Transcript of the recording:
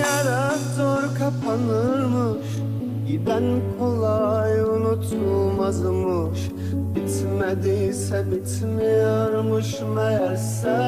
yara zor kapanırmış. Giden kolay unutulmazmış. Bitmediyse bitmiyormuş meğerse.